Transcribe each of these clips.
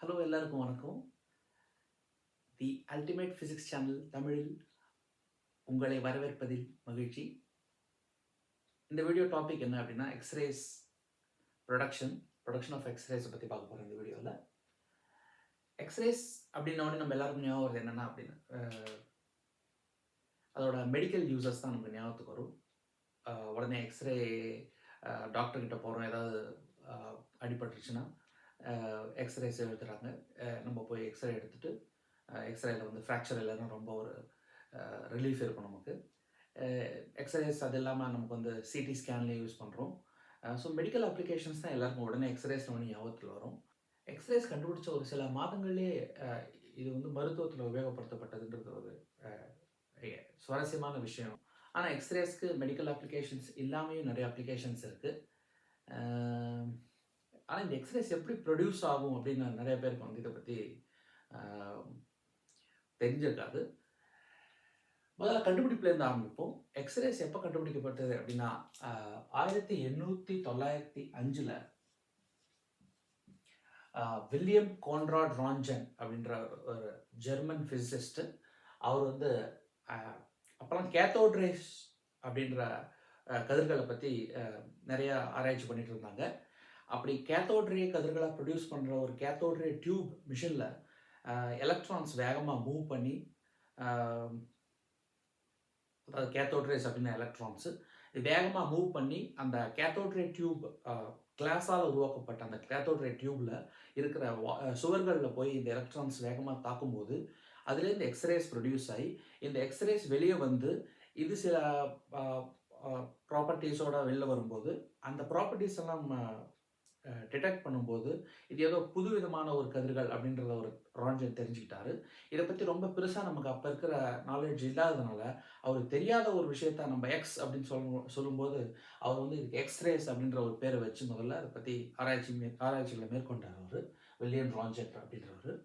Hello எல்லாருக்கும் வணக்கம். The ultimate physics channel தமிழில் உங்களை வரவேற்பதில் மகிழ்ச்சி. இந்த வீடியோ டாபிக் என்ன அப்படின்னா X rays production production of எக்ஸ்ரேஸை பற்றி பார்க்க போகிறோம் இந்த வீடியோவில் எக்ஸ்ரேஸ் அப்படின்ன உடனே நம்ம எல்லாருக்கும் ஞாபகம் வருது என்னென்னா அப்படின்னு அதோட மெடிக்கல் யூசஸ் தான் நமக்கு ஞாபகத்துக்கு வரும். உடனே எக்ஸ்ரே டாக்டர்கிட்ட போகிறோம் ஏதாவது அடிபட்டுருச்சுன்னா எக்ஸ்ரேஸ் எடுத்துகிறாங்க நம்ம போய் எக்ஸ்ரே எடுத்துட்டு எக்ஸ்ரேல வந்து ஃப்ராக்சர் இல்லைன்னா ரொம்ப ஒரு ரிலீஃப் இருக்கும் நமக்கு. எக்ஸ்ரேஸ் அது இல்லாமல் நமக்கு வந்து சிடி ஸ்கேன்லேயும் யூஸ் பண்ணுறோம் ஸோ மெடிக்கல் அப்ளிகேஷன்ஸ் தான் எல்லாருக்கும் உடனே எக்ஸ்ரேஸ் வந்து ஞாபகத்தில் வரும். எக்ஸ்ரேஸ் கண்டுபிடிச்ச ஒரு சில மாதங்கள்லேயே இது வந்து மருத்துவத்தில் உபயோகப்படுத்தப்பட்டதுன்றது ஒரு சுவாரஸ்யமான விஷயம். ஆனால் எக்ஸ்ரேஸ்க்கு மெடிக்கல் அப்ளிகேஷன்ஸ் இல்லாமையும் நிறைய அப்ளிகேஷன்ஸ் இருக்குது ஆனால் இந்த எக்ஸ்ரேஸ் எப்படி ப்ரொடியூஸ் ஆகும் அப்படின்னு நிறைய பேருக்கு வந்து இதை பற்றி தெரிஞ்சிருக்காது. முதல்ல கண்டுபிடிப்புலேருந்து ஆரம்பிப்போம். எக்ஸ்ரேஸ் எப்போ கண்டுபிடிக்கப்பட்டது அப்படின்னா ஆயிரத்தி எண்ணூற்றி தொள்ளாயிரத்தி அஞ்சில் வில்லியம் கான்ராட் ராஞ்சன் அப்படின்ற ஒரு ஜெர்மன் ஃபிசிசிஸ்ட்டு அவர் வந்து ஆஹ், அப்போலாம் அப்படின்ற கதிர்களை பற்றி நிறையா ஆராய்ச்சி பண்ணிட்டு இருந்தாங்க. அப்படி கேத்தோட் கதிர்களாக கதிர்களை ப்ரொடியூஸ் பண்ணுற ஒரு கேத்தோட்ரே டியூப் மிஷினில் எலக்ட்ரான்ஸ் வேகமாக மூவ் பண்ணி அதாவது கேத்தோட்ரேஸ் அப்படின்னா எலக்ட்ரான்ஸு இது வேகமாக மூவ் பண்ணி அந்த கேத்தோட்ரே டியூப் கிளாஸால் உருவாக்கப்பட்ட அந்த கேத்தோட்ரே டியூப்பில் இருக்கிற சுவர்களில் போய் இந்த எலக்ட்ரான்ஸ் வேகமாக தாக்கும்போது அதுலேருந்து எக்ஸ்ரேஸ் ப்ரொடியூஸ் ஆகி இந்த எக்ஸ்ரேஸ் வெளியே வந்து இது சில ப்ராப்பர்ட்டிஸோட வெளில வரும்போது அந்த ப்ராப்பர்ட்டிஸ் எல்லாம் டிடெக்ட் பண்ணும்போது இது ஏதோ புது விதமான ஒரு கதிர்கள் அப்படின்றத ஒரு ராஞ்சன் தெரிஞ்சுக்கிட்டாரு. இதை பற்றி ரொம்ப பெருசாக நமக்கு அப்போ இருக்கிற நாலேஜ் இல்லாததுனால அவருக்கு தெரியாத ஒரு விஷயத்த நம்ம எக்ஸ் அப்படின்னு சொல்லும் சொல்லும்போது அவர் வந்து இதுக்கு எக்ஸ்ரேஸ் அப்படின்ற ஒரு பேரை வச்சு முதல்ல அதை பற்றி ஆராய்ச்சி மே ஆராய்ச்சிகளை மேற்கொண்டார் அவர் வில்லியம் ராஞ்சன் அப்படின்றவர்.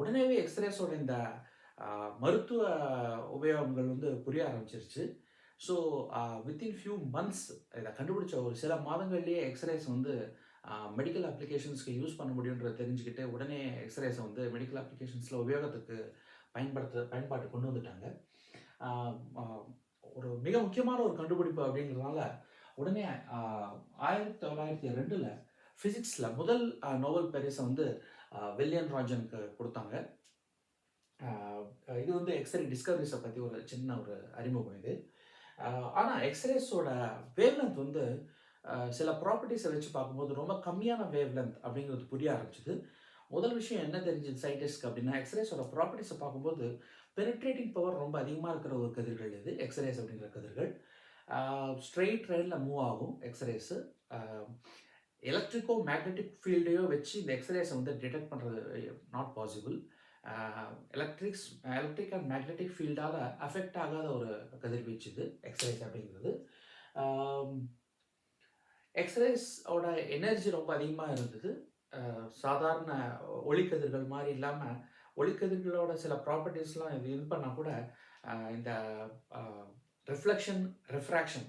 உடனேவே எக்ஸ்ரேஸோட இந்த மருத்துவ உபயோகங்கள் வந்து புரிய ஆரம்பிச்சிருச்சு. ஸோ வித்தின் ஃபியூ மந்த்ஸ் இதை கண்டுபிடிச்ச ஒரு சில மாதங்கள்லேயே எக்ஸ்ரேஸ் வந்து மெடிக்கல் அப்ளிகேஷன்ஸ்க்கு யூஸ் பண்ண முடியுன்றதை தெரிஞ்சுக்கிட்டு உடனே எக்ஸ்ரேஸை வந்து மெடிக்கல் அப்ளிகேஷன்ஸில் உபயோகத்துக்கு பயன்படுத்த பயன்பாட்டு கொண்டு வந்துட்டாங்க. Uh, uh, ஒரு மிக முக்கியமான ஒரு கண்டுபிடிப்பு அப்படிங்கிறதுனால உடனே uh, ஆயிரத்தி தொள்ளாயிரத்தி ரெண்டில் ஃபிசிக்ஸில் முதல் நோபல் பரிசை வந்து வில்லியன் வில்லியம் ராஜனுக்கு கொடுத்தாங்க. இது வந்து எக்ஸ்ரே டிஸ்கவரிஸை பற்றி ஒரு சின்ன ஒரு அறிமுகம் இது. ஆனால் எக்ஸ்ரேஸோட வேவ்லென்த் வந்து சில ப்ராப்பர்ட்டிஸை வச்சு பார்க்கும்போது ரொம்ப கம்மியான வேவ்லென்த் அப்படிங்கிறது புரிய ஆரம்பிச்சுது. முதல் விஷயம் என்ன தெரிஞ்சது சயின்டிஸ்ட்க்கு அப்படின்னா எக்ஸ்ரேஸோட ப்ராப்பர்ட்டிஸை பார்க்கும்போது பெனிட்ரேட்டிங் பவர் ரொம்ப அதிகமாக இருக்கிற ஒரு கதிர்கள் இது எக்ஸ்ரேஸ் அப்படிங்கிற கதிர்கள். ஸ்ட்ரெயிட் ரயிலில் மூவ் ஆகும் எக்ஸ்ரேஸு எலக்ட்ரிக்கோ மேக்னெட்டிக் ஃபீல்டையோ வச்சு இந்த எக்ஸ்ரேஸை வந்து டிடெக்ட் பண்ணுறது not possible electrics electric and magnetic ஃபீல்டால் affect ஆகாத ஒரு கதிர்வீச்சு இது எக்ஸ்ரேஸ் அப்படிங்கிறது. எக்ஸ்ரேஸோட எனர்ஜி ரொம்ப அதிகமாக இருந்தது. சாதாரண ஒளிக்கதிர்கள் மாதிரி இல்லாமல் ஒளிக்கதிர்களோட சில ப்ராப்பர்ட்டிஸ்லாம் இது இது பண்ணால் கூட இந்த ரிஃப்ளெக்ஷன் ரிஃப்ராக்ஷன்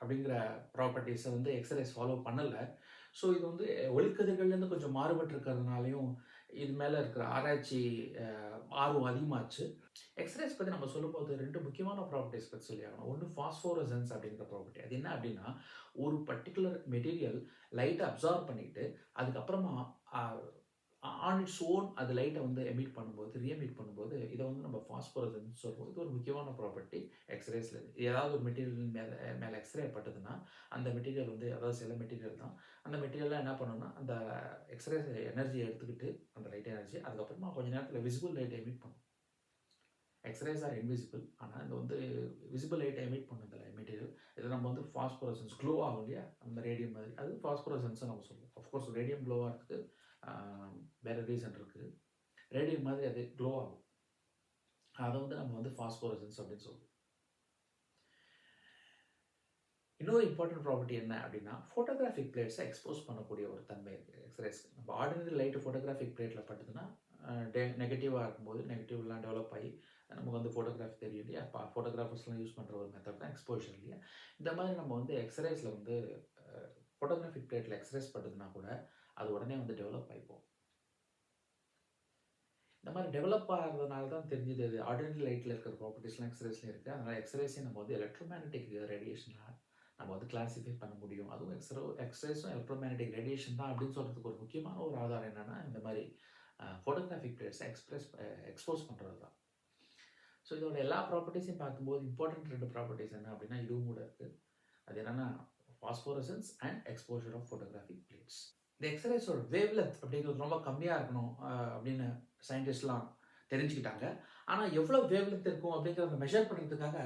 அப்படிங்கிற ப்ராப்பர்ட்டிஸை வந்து எக்ஸ்ரேஸ் ஃபாலோ பண்ணலை. ஸோ இது வந்து ஒளிக்கதிர்கள்லேருந்து கொஞ்சம் மாறுபட்டு இருக்கிறதுனாலையும் இது மேலே இருக்கிற ஆராய்ச்சி ஆர்வம் அதிகமாச்சு. எக்ஸ்ரேஸ் பற்றி நம்ம சொல்லும்போது ரெண்டு முக்கியமான ப்ராப்பர்ட்டிஸ் பற்றி சொல்லி ஆகணும். ஒன்று ஃபாஸ்ஃபோரசன்ஸ் அப்படிங்கிற ப்ராப்பர்ட்டி அது என்ன அப்படின்னா ஒரு பர்டிகுலர் மெட்டீரியல் லைட்டை அப்சார்ப் பண்ணிக்கிட்டு அதுக்கப்புறமா ஆன் இட்ஸ் ஓன் அது லைட்டை வந்து எமிட் பண்ணும்போது ரீஎமிட் பண்ணும்போது இதை வந்து நம்ம ஃபாஸ்பரஸ்ன்னு சொல்லுவோம். இது ஒரு முக்கியமான ப்ராப்பர்ட்டி எக்ஸ்ரேஸில் ஏதாவது ஒரு மெட்டீரியல் மேலே மேலே எக்ஸ்ரே பட்டதுன்னா அந்த மெட்டீரியல் வந்து அதாவது சில மெட்டீரியல் தான். அந்த மெட்டீரியல்லாம் என்ன பண்ணணும்னா அந்த எக்ஸ்ரே எனர்ஜியை எடுத்துக்கிட்டு அந்த லைட் எனர்ஜி அதுக்கப்புறமா கொஞ்ச நேரத்தில் விசிபிள் லைட்டை எமிட் பண்ணும். எக்ஸ்ரேஸ் ஆர் இன்விசிபிள் ஆனால் இந்த வந்து விசிபிள் லைட்டை எமிட் பண்ணும் இந்த மெட்டீரியல் இதை நம்ம வந்து ஃபாஸ்பரசன்ஸ் க்ளோ ஆகும் இல்லையா? அந்த ரேடியம் மாதிரி. அது ஃபாஸ்பரசன்ஸ் நம்ம சொல்லுவோம். அஃப்கோர்ஸ் ரேடியம் க்ளோவாக இருக்குது. வேறு ரீசன் இருக்குது ரேடியம் மாதிரி அது க்ளோ ஆகும். அதை வந்து நம்ம வந்து ஃபாஸ்போரசன்ஸ் அப்படின்னு சொல்லுவோம் இன்னொரு இம்பார்ட்டன்ட் ப்ராப்பர்ட்டி என்ன அப்படின்னா ஃபோட்டோகிராஃபிக் பிளேட்ஸை எக்ஸ்போஸ் பண்ணக்கூடிய ஒரு தன்மை இருக்குது எக்ஸ்ரேஸ் நம்ம ஆர்டினரி லைட்டு ஃபோட்டோகிராஃபிக் பிளேட்டில் பட்டுதுன்னா நெகட்டிவாக இருக்கும்போது நெகட்டிவ்லாம் டெவலப் ஆகி நமக்கு வந்து ஃபோட்டோகிராஃபி தெரியும் இல்லையா? இப்போ ஃபோட்டோகிராஃபர்ஸ்லாம் யூஸ் பண்ணுற ஒரு மெத்தட் தான் எக்ஸ்போஷர் இல்லையா? இந்த மாதிரி நம்ம வந்து எக்ஸ்ரேஸில் வந்து ஃபோட்டோகிராஃபிக் பிளேட்டில் எக்ஸ்ரேஸ் பட்டதுன்னா கூட அது உடனே வந்து டெவலப் ஆகிப்போம் இந்த மாதிரி டெவலப் ஆகிறதுனால தான் தெரிஞ்சது அது ஆர்டினரி லைட்டில் இருக்கிற ப்ராப்பர்ட்டிஸ்லாம் எக்ஸ்ரேஸ்லேயும் இருக்குது அதனால் எக்ஸ்ரேஸையும் நம்ம வந்து எலக்ட்ரோமேக்னெட்டிக் ரேடியேஷனாக நம்ம வந்து கிளாஸிஃபை பண்ண முடியும். அதுவும் எக்ஸ்ரோ எக்ஸ்ரேஸும் எலக்ட்ரோமேக்னெட்டிக் ரேடியேஷன் தான் அப்படின்னு சொல்கிறதுக்கு ஒரு முக்கியமான ஒரு ஆதாரம் என்னென்னா இந்த மாதிரி ஃபோட்டோகிராஃபிக் பிளேட்ஸை எக்ஸ்பிரஸ் எக்ஸ்போஸ் பண்ணுறது தான். ஸோ இதோட எல்லா ப்ராப்பர்ட்டிஸையும் பார்க்கும்போது இம்பார்ட்டன்ட் ரெண்டு ப்ராப்பர்ட்டிஸ் என்ன அப்படின்னா இதுவும் கூட இருக்குது அது என்னென்னா phosphorescence and exposure of photographic plates இந்த எக்ஸ்ரேஸோட வேவ்லெத் அப்படிங்கிறது ரொம்ப கம்மியாக இருக்கணும் அப்படின்னு சயின்டிஸ்ட்லாம் தெரிஞ்சுக்கிட்டாங்க. ஆனால் எவ்வளோ வேவ்லெத் இருக்கும் அப்படிங்கிறத மெஷர் பண்ணுறதுக்காக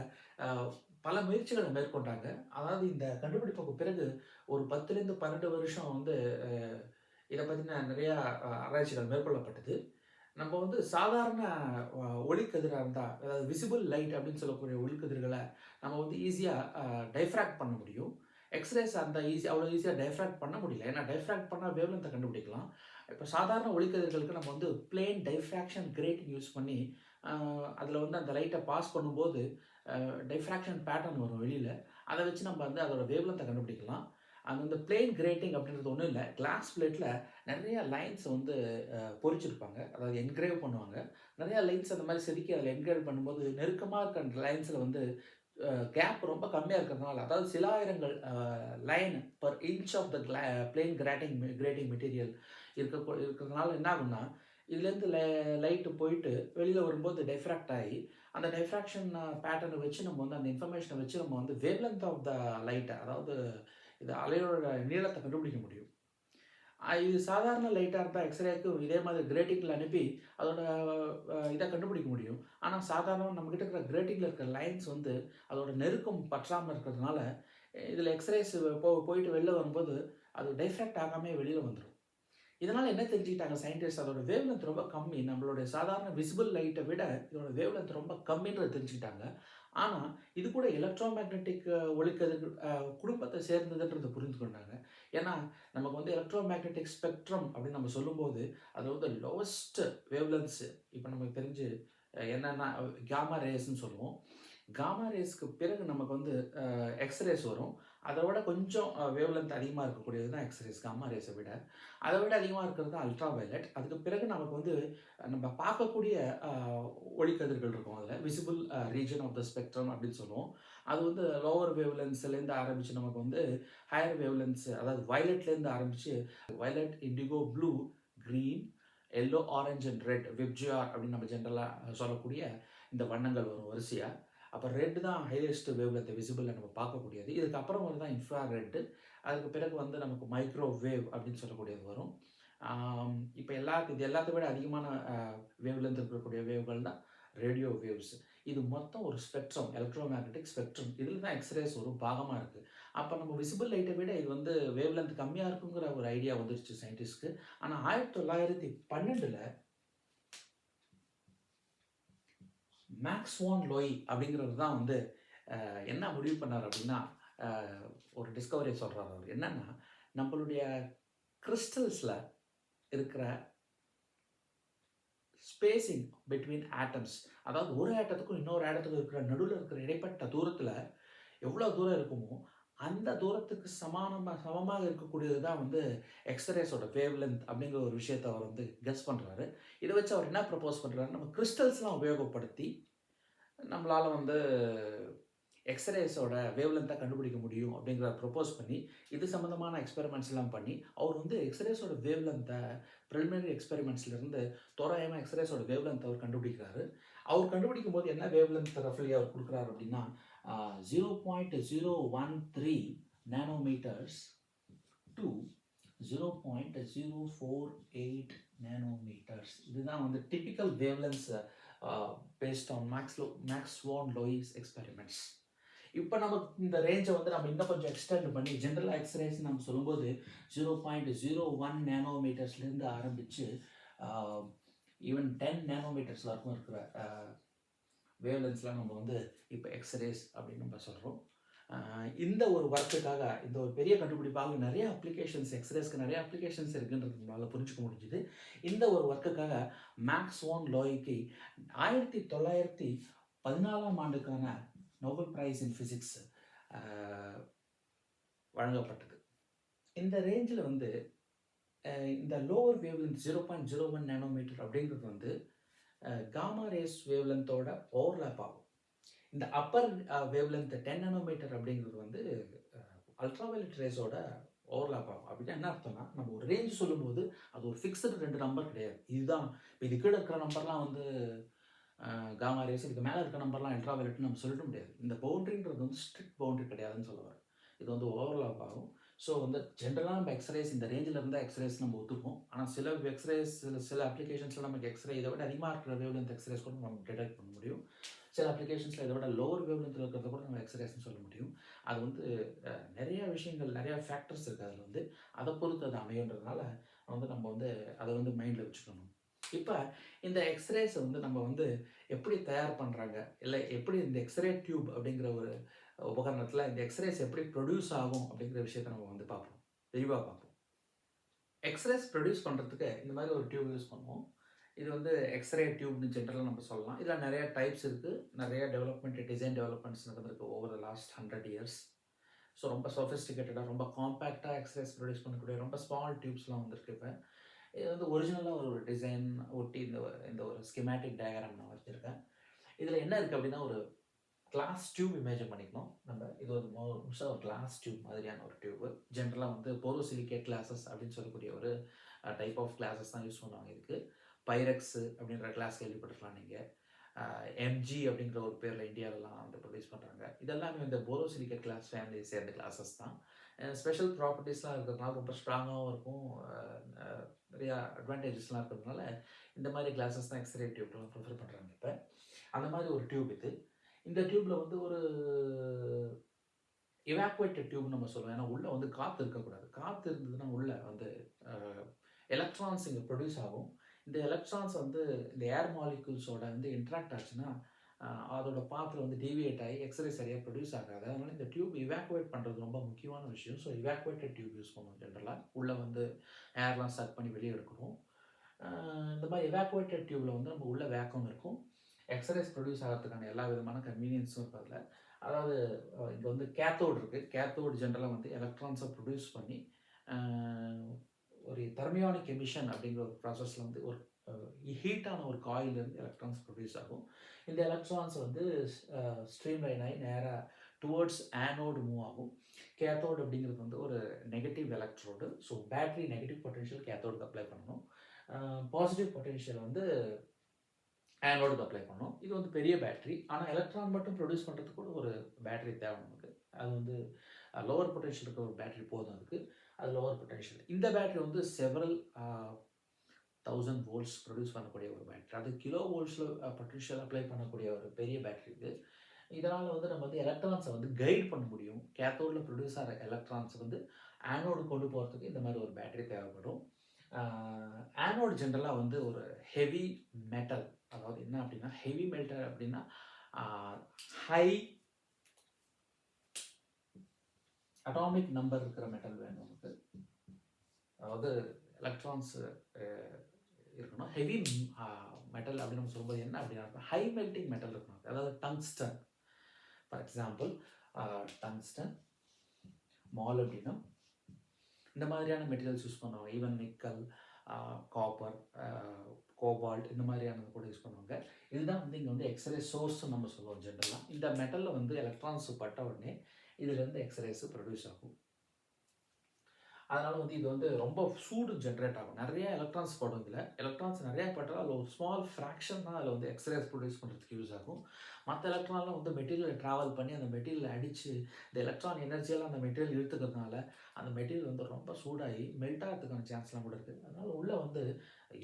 பல முயற்சிகளை மேற்கொண்டாங்க. அதாவது இந்த கண்டுபிடிப்புக்கு பிறகு ஒரு பத்துலேருந்து பன்னெண்டு வருஷம் வந்து இதை பற்றின நிறையா ஆராய்ச்சிகள் மேற்கொள்ளப்பட்டது. நம்ம வந்து சாதாரண ஒளிக்கதிராக இருந்தால் அதாவது விசிபிள் லைட் அப்படின்னு சொல்லக்கூடிய ஒளிக்கதிர்களை நம்ம வந்து ஈஸியாக டைஃப்ராக்ட் பண்ண முடியும். எக்ஸ்ரேஸ் அந்த ஈஸி அவ்வளோ ஈஸியாக டைஃப்ராக்ட் பண்ண முடியல. ஏன்னா டைஃப்ராக்ட் பண்ணால் வேவ்லென்த்தை கண்டுபிடிக்கலாம். இப்போ சாதாரண ஒளிக்கதிர்களுக்கு நம்ம வந்து பிளேன் டைஃப்ராக்ஷன் கிரேட்டிங் யூஸ் பண்ணி அதில் வந்து அந்த லைட்டை பாஸ் பண்ணும்போது டைஃப்ராக்ஷன் பேட்டர்ன் வரும் வெளியில். அதை வச்சு நம்ம வந்து அதோட வேவ்லென்த்தை கண்டுபிடிக்கலாம். அந்த வந்து பிளேன் கிரேட்டிங் அப்படின்றது ஒன்றும் இல்லை. கிளாஸ் பிளேட்டில் நிறைய லைன்ஸ் வந்து பொறிச்சிருப்பாங்க. அதாவது என்கிரேவ் பண்ணுவாங்க. நிறையா லைன்ஸ் அந்த மாதிரி செதுக்கி அதில் என்கிரேவ் பண்ணும்போது நெருக்கமாக இருக்க அந்த லைன்ஸில் வந்து கேப் ரொம்ப கம்மியாக இருக்கிறதுனால அதாவது சில ஆயிரங்கள் line per inch of the கிளா பிளேன் கிராட்டிங் கிரேட்டிங் மெட்டீரியல் இருக்க இருக்கிறதுனால என்ன ஆகும்னா இதுலேருந்து லைட்டு போயிட்டு வெளியில் வரும்போது டைஃப்ராக்ட் ஆகி அந்த டைஃப்ராக்ஷன் பேட்டர்னை வச்சு நம்ம வந்து அந்த இன்ஃபர்மேஷனை வச்சு நம்ம வந்து வேவ்லென்த் ஆஃப் த லைட்டை அதாவது இது அலையோட நீளத்தை கண்டுபிடிக்க முடியும். இது சாதாரண லைட்டாக இருந்தால் எக்ஸ்ரேக்கு இதே மாதிரி கிரேட்டிங்கில் அனுப்பி அதோட இதை கண்டுபிடிக்க முடியும். ஆனால் சாதாரண நம்மக்கிட்ட இருக்கிற கிரேட்டிங்கில் இருக்கிற லைன்ஸ் வந்து அதோட நெருக்கம் பற்றாமல் இருக்கிறதுனால இதில் எக்ஸ்ரேஸ் போ போயிட்டு வெளில வரும்போது அது டைஃப்ராக்ட் ஆகாமே வெளியில் வந்துடும் இதனால் என்ன தெரிஞ்சுக்கிட்டாங்க சயின்டிஸ்ட் அதோட வேவ்லென்த் ரொம்ப கம்மி. நம்மளுடைய சாதாரண விசிபிள் லைட்டை விட இதோட வேவ்லென்த் ரொம்ப கம்மின்றது தெரிஞ்சுக்கிட்டாங்க. ஆனால் இது கூட எலக்ட்ரோ மேக்னெட்டிக் ஒளிக்கதிர் குடும்பத்தை சேர்ந்ததுன்றதை புரிந்து கொண்டாங்க. ஏன்னா நமக்கு வந்து எலக்ட்ரோ மேக்னெட்டிக் ஸ்பெக்ட்ரம் அப்படின்னு நம்ம சொல்லும்போது அது வந்து லோவஸ்ட் வேவ்லன்ஸு இப்போ நமக்கு தெரிஞ்சு என்னென்னா காமா ரேஸ்ன்னு சொல்லுவோம். காமா ரேஸ்க்கு பிறகு நமக்கு வந்து எக்ஸ்ரேஸ் வரும். அதை விட கொஞ்சம் வேவ்லென்த் அதிகமாக இருக்கக்கூடியது தான் எக்ஸ்ரேஸ் காமா ரேஸை விட. அதை விட அதிகமாக இருக்கிறது தான் அல்ட்ரா வயலட் அதுக்கு பிறகு நமக்கு வந்து நம்ம பார்க்கக்கூடிய ஒளிக்கதிர்கள் இருக்கும் அதில். Visible region of the spectrum அப்படின்னு சொல்லுவோம். அது வந்து லோவர் வேவ்லென்ஸ்லேருந்து ஆரம்பித்து நமக்கு வந்து ஹையர் வேவ்லென்ஸ் அதாவது வயலட்லேருந்து ஆரம்பித்து violet indigo blue green yellow orange and red VIBGYOR அப்படின்னு நம்ம ஜென்ரலாக சொல்லக்கூடிய இந்த வண்ணங்கள் வரும் வரிசையாக அப்போ ரெட் தான் ஹையஸ்ட் வேவ்லென்த் விசிபிளில் நம்ம பார்க்கக்கூடியது. இதுக்கப்புறம் வந்து தான் இன்ஃப்ரா ரெட்டு அதுக்கு பிறகு வந்து நமக்கு மைக்ரோ வேவ் அப்படின்னு சொல்லக்கூடியது வரும். இப்போ எல்லா இது எல்லாத்தை விட அதிகமான வேவ்லேருந்து இருக்கக்கூடிய வேவ்கள் தான் ரேடியோ வேவ்ஸ் இது மொத்தம் ஒரு ஸ்பெக்ட்ரம் எலக்ட்ரோ மேக்னெட்டிக் ஸ்பெக்ட்ரம் இதில் தான் எக்ஸ்ரேஸ் ஒரு பாகமாக இருக்குது அப்போ நம்ம விசிபிள் லைட்டை விட இது வந்து வேவ்லென்த் கம்மியாக இருக்குங்கிற ஒரு ஐடியா வந்துருச்சு சயின்டிஸ்ட்க்கு ஆனால் ஆயிரத்தி தொள்ளாயிரத்தி பன்னெண்டில் மேக்ஸ்வான் லோய் அப்படிங்கிறது தான் வந்து என்ன முடிவு பண்ணார் அப்படின்னா ஒரு டிஸ்கவரி சொல்கிறார் அவர். என்னென்னா நம்மளுடைய கிறிஸ்டல்ஸில் இருக்கிற ஸ்பேசிங் பிட்வீன் ஆட்டம்ஸ் அதாவது ஒரு ஆட்டத்துக்கும் இன்னொரு ஆட்டத்துக்கும் இருக்கிற நடுவில் இருக்கிற இடைப்பட்ட தூரத்தில் எவ்வளோ தூரம் இருக்குமோ அந்த தூரத்துக்கு சமானமாக சமமாக இருக்கக்கூடியது தான் வந்து எக்ஸ்ரேஸோட வேவ் லென்த் அப்படிங்கிற ஒரு விஷயத்தை அவர் வந்து கெஸ் பண்ணுறாரு இதை வச்சு அவர் என்ன ப்ரப்போஸ் பண்ணுறாரு நம்ம கிறிஸ்டல்ஸ்லாம் உபயோகப்படுத்தி நம்மளால் வந்து எக்ஸ்ரேஸோட வேவ்லென்த்தை கண்டுபிடிக்க முடியும் அப்படிங்கிற ப்ரொப்போஸ் பண்ணி இது சம்மந்தமான எக்ஸ்பெரிமெண்ட்ஸ் எல்லாம் பண்ணி அவர் வந்து எக்ஸ்ரேஸோட வேவ்லென்த்தை ப்ரிலிமினரி எக்ஸ்பெரிமெண்ட்ஸ்லேருந்து தோராயமாக எக்ஸ்ரேஸோட வேவ்லென்த் அவர் கண்டுபிடிக்கிறாரு. அவர் கண்டுபிடிக்கும் போது என்ன வேவ்லென்த் ரஃப்லி அவர் கொடுக்குறாரு அப்படின்னா zero point zero one three nanometres to zero point zero four eight nanometres இதுதான் வந்து typical wavelengths based on maths maths van லோயிஸ் experiments இப்போ நம்ம இந்த ரேஞ்சை வந்து நம்ம இன்னும் கொஞ்சம் எக்ஸ்டெண்ட் பண்ணி ஜென்ரல் எக்ஸ்ரேஸ் நம்ம சொல்லும்போது ஜீரோ பாயிண்ட் ஜீரோ ஒன் நேனோமீட்டர்ஸ்லேருந்து ஆரம்பித்து ஈவன் டென் நேனோமீட்டர்ஸ் வரைக்கும் இருக்கிற uh, வேவ்லென்ஸ்லாம் நம்ம வந்து இப்போ எக்ஸ்ரேஸ் அப்படின்னு நம்ம சொல்கிறோம் இந்த ஒரு ஒர்க்குக்காக இந்த ஒரு பெரிய கண்டுபிடிப்பாக நிறைய அப்ளிகேஷன்ஸ் எக்ஸ்ரேஸ்க்கு நிறைய அப்ளிகேஷன்ஸ் இருக்குன்றது நம்மளால் புரிஞ்சுக்க முடிஞ்சுது. இந்த ஒரு ஒர்க்குக்காக மேக்ஸ் ஓன் லோய்க்கு ஆயிரத்தி தொள்ளாயிரத்தி பதினாலாம் ஆண்டுக்கான நோபல் பிரைஸ் இன் ஃபிசிக்ஸ் வழங்கப்பட்டது. இந்த ரேஞ்சில் வந்து இந்த lower wave zero point zero one nanometer அப்படிங்கிறது வந்து காமா ரேஸ் வேவ்லென்த்தோட ஓவர்லேப் ஆகும். இந்த அப்பர் வேவ்லென்த் டென் நானோமீட்டர் அப்படிங்கிறது வந்து அல்ட்ராவைலட் ரேஸோட ஓவர்லாப் ஆகும். அப்படின்னா என்ன அர்த்தம்னா நம்ம ஒரு ரேஞ்ச் சொல்லும்போது அது ஒரு ஃபிக்ஸ்டு ரெண்டு நம்பர் கிடையாது. இதுதான் இப்போ இது கீழே இருக்கிற நம்பர்லாம் வந்து uh, காமா ரேஸ் இதுக்கு மேலே இருக்கிற நம்பர்லாம் அல்ட்ராவைலட்னு நம்ம சொல்லிட முடியாது. இந்த பவுண்ட்ரின்றது வந்து ஸ்ட்ரிக்ட் பவுண்ட்ரி கிடையாதுன்னு சொல்ல இது வந்து ஓவர்லாப் ஆகும். ஸோ வந்து ஜென்ரலாக நம்ம எக்ஸ்ரேஸ் இந்த ரேஞ்சில் இருந்தால் எக்ஸ்ரேஸ் நம்ம ஒத்துப்போம். ஆனால் சில எக்ஸ்ரேஸ் சில சில அப்ளிகேஷன்ஸில் நமக்கு எக்ஸ்ரே இதை விட அதிகமாக இருக்கிற வேவ்லென்த் எக்ஸ்ரேஸ் கூட நம்ம டிடெக்ட் பண்ண முடியும். சில அப்ளிகேஷன்ஸில் இதை விட லோவர் வேவ்லென்த்தில் இருக்கிறத கூட நம்ம எக்ஸசைஸ்னு சொல்ல முடியும். அது வந்து நிறையா நிறைய விஷயங்கள் நிறைய ஃபேக்டர்ஸ் இருக்குது அதில் வந்து. அதை பொறுத்து அது அமையுன்றதுனால வந்து நம்ம வந்து அதை வந்து மைண்டில் வச்சுக்கணும். இப்போ இந்த எக்ஸ்ரேஸை வந்து நம்ம வந்து எப்படி தயார் பண்ணுறாங்க இல்லை எப்படி இந்த எக்ஸ்ரே டியூப் அப்படிங்கிற ஒரு உபகரணத்தில் இந்த எக்ஸ்ரேஸ் எப்படி ப்ரொடியூஸ் ஆகும் அப்படிங்கிற விஷயத்தை நம்ம வந்து பார்ப்போம். விரிவாக பார்ப்போம். எக்ஸ்ரேஸ் ப்ரொடியூஸ் பண்ணுறதுக்கு இந்த மாதிரி ஒரு டியூப் யூஸ் பண்ணுவோம். இது வந்து எக்ஸ்ரே டியூப்னு ஜென்ரலாக நம்ம சொல்லலாம். இதில் நிறைய டைப்ஸ் இருக்குது நிறைய டெவலப்மெண்ட் டிசைன் டெவலப்மெண்ட்ஸ் நடந்திருக்கு over the last hundred years so ரொம்ப சோஃபிஸ்டிகேட்டடாக ரொம்ப காம்பேக்டாக எக்ஸ்ரேஸ் ப்ரொடியூஸ் பண்ணக்கூடிய ரொம்ப ஸ்மால் டியூப்ஸ்லாம் வந்திருக்கு இப்போ. இது வந்து ஒரிஜினலாக ஒரு டிசைன் ஒட்டி இந்த இந்த ஒரு ஸ்கிமேட்டிக் டயக்ராம் நான் வச்சுருக்கேன். இதில் என்ன இருக்குது அப்படின்னா ஒரு கிளாஸ் டியூப் இமேஜின் பண்ணிக்கணும். நம்ம இது ஒரு முழுசாக ஒரு கிளாஸ் டியூப் மாதிரியான ஒரு டியூப் ஜென்ரலாக வந்து போரோசிலிகேட் கிளாஸஸ் அப்படின்னு சொல்லக்கூடிய ஒரு டைப் ஆஃப் கிளாஸஸ் தான் யூஸ் பண்ணுவாங்க இதுக்கு. பைரக்ஸ் அப்படின்ற கிளாஸ் கேள்விப்பட்டிருக்கலாம் நீங்கள் எம்ஜி அப்படிங்கிற ஒரு பேரில் இந்தியாவிலலாம் வந்து ப்ரொடியூஸ் பண்ணுறாங்க இதெல்லாமே இந்த போரோசிலிக்கட் கிளாஸ் ஃபேமிலியை சேர்ந்த கிளாஸஸ் தான். ஸ்பெஷல் ப்ராப்பர்ட்டிஸ்லாம் இருக்கிறதுனால ரொம்ப ஸ்ட்ராங்காகவும் இருக்கும். நிறையா அட்வான்டேஜஸ்லாம் இருக்கிறதுனால இந்த மாதிரி கிளாஸஸ் தான் எக்ஸ்ரே டியூப்லாம் ப்ரிஃபர் பண்ணுறாங்க இப்போ. அந்த மாதிரி ஒரு டியூப் இது. இந்த டியூப்பில் வந்து ஒரு இவாக்குவேட்டட் டியூப் நம்ம சொல்லுவோம் ஏன்னா உள்ளே வந்து காற்று இருக்கக்கூடாது. காற்று இருந்ததுன்னா உள்ளே வந்து எலக்ட்ரான்ஸ் இங்கே ப்ரொடியூஸ் ஆகும். இந்த எலக்ட்ரான்ஸ் வந்து இந்த ஏர் மாலிகூல்ஸோட வந்து இன்ட்ராக்ட் ஆச்சுன்னா அதோட பாத்தில் வந்து டீவியேட் ஆகி எக்ஸ்ரே சரியாக ப்ரொடியூஸ் ஆகாது. அதனால இந்த டியூப் இவாக்குவேட் பண்ணுறது ரொம்ப முக்கியமான விஷயம். ஸோ இவாக்குவேட்டட் டியூப் யூஸ் பண்ணுவோம் ஜென்ரலாக உள்ளே வந்து ஏர்லாம் சக் பண்ணி வெளியே எடுக்கணும். இந்த மாதிரி எவாக்குவேட்டட் டியூப்பில் வந்து நம்ம உள்ள வேக்கம் இருக்கும். எக்ஸ்ரேஸ் ப்ரொடியூஸ் ஆகிறதுக்கான எல்லா விதமான கன்வீனியன்ஸும் இருக்கும் அதில். அதாவது இங்கே வந்து கேத்தோடு இருக்குது கேத்தோடு ஜென்ரலாக வந்து எலக்ட்ரான்ஸை ப்ரொடியூஸ் பண்ணி ஒரு தெர்மியானிக் எமிஷன் அப்படிங்கிற ஒரு ப்ராசஸில் வந்து ஒரு ஹீட்டான ஒரு காயிலிருந்து எலக்ட்ரான்ஸ் ப்ரொடியூஸ் ஆகும். இந்த எலக்ட்ரான்ஸ் வந்து ஸ்ட்ரீம் லைன் ஆகி நேராக டுவர்ட்ஸ் ஆனோடு மூவ் ஆகும். கேத்தோடு அப்படிங்கிறது வந்து ஒரு negative electrode so battery negative potential கேத்தோடுக்கு apply பண்ணணும். பாசிட்டிவ் பொட்டென்ஷியல் வந்து ஆனோடுக்கு அப்ளை பண்ணணும். இது வந்து பெரிய பேட்டரி ஆனால் எலக்ட்ரான் மட்டும் ப்ரொடியூஸ் பண்ணுறதுக்கு கூட ஒரு பேட்டரி தேவை நமக்கு. அது வந்து லோவர் பொட்டென்ஷியல் இருக்க ஒரு பேட்டரி போதும் அதுக்கு. அது லோவர் பொட்டன்ஷியல் இந்த பேட்டரி வந்து செவரல் தௌசண்ட் வோல்ட்ஸ் ப்ரொடியூஸ் பண்ணக்கூடிய ஒரு பேட்டரி அது கிலோ வோல்ட்ஸில் பொட்டன்ஷியல் அப்ளை பண்ணக்கூடிய ஒரு பெரிய பேட்டரி இது. இதனால் வந்து நம்ம வந்து எலக்ட்ரான்ஸை வந்து கைட் பண்ண முடியும். கேத்தோடில் ப்ரொடியூஸ் ஆகிற எலக்ட்ரான்ஸ் வந்து ஆனோடு கொண்டு போகிறதுக்கு இந்த மாதிரி ஒரு பேட்டரி தேவைப்படும். Uh, ஆனோடு ஜென்ரலாக வந்து ஒரு ஹெவி மெட்டல் அதாவது என்ன அப்படின்னா ஹெவி மெட்டல் அப்படின்னா uh, ஹை அட்டாமிக் நம்பர் இருக்கிற மெட்டல் வேணும் நமக்கு. அதாவது எலக்ட்ரான்ஸ் இருக்கணும். ஹெவி மெட்டல் அப்படின்னு நம்ம சொல்லும்போது என்ன அப்படின்னா ஹை மெல்டிங் மெட்டல் இருக்கணும் அதாவது டங்ஸ்டன் ஃபார் எக்ஸாம்பிள் டங்ஸ்டன் மால் அப்படின்னா இந்த மாதிரியான மெட்டீரியல்ஸ் யூஸ் பண்ணுவாங்க. ஈவன் நிக்கல் காப்பர் கோபால்ட் இந்த மாதிரியானது கூட யூஸ் பண்ணுவாங்க. இதுதான் வந்து இங்கே வந்து எக்ஸ்ரே சோர்ஸ் நம்ம சொல்லுவோம் ஜென்ரலாக இந்த மெட்டலில் வந்து எலக்ட்ரான்ஸ் பட்ட உடனே இதுலேருந்து எக்ஸ்ரேஸ் ப்ரொடியூஸ் ஆகும். அதனால் வந்து இது வந்து ரொம்ப சூடு ஜென்ரேட் ஆகும். நிறைய எலக்ட்ரான்ஸ் படும் இதில். எலக்ட்ரான்ஸ் நிறையா பட்டால் அதில் ஒரு ஸ்மால் ஃப்ராக்ஷன் தான் அதில் வந்து எக்ஸ்ரேஸ் ப்ரொடியூஸ் பண்ணுறதுக்கு யூஸ் ஆகும். மற்ற எலக்ட்ரான்லாம் வந்து மெட்டீரியல் ட்ராவல் பண்ணி அந்த மெட்டீரியல் அடித்து இந்த எலக்ட்ரான் எனர்ஜியெல்லாம் அந்த மெட்டீரியல் இழுத்துக்கிறதுனால அந்த மெட்டீரியல் வந்து ரொம்ப சூடாகி மெல்ட் ஆகிறதுக்கான சான்ஸ்லாம் கூட இருக்குது அதனால் உள்ளே வந்து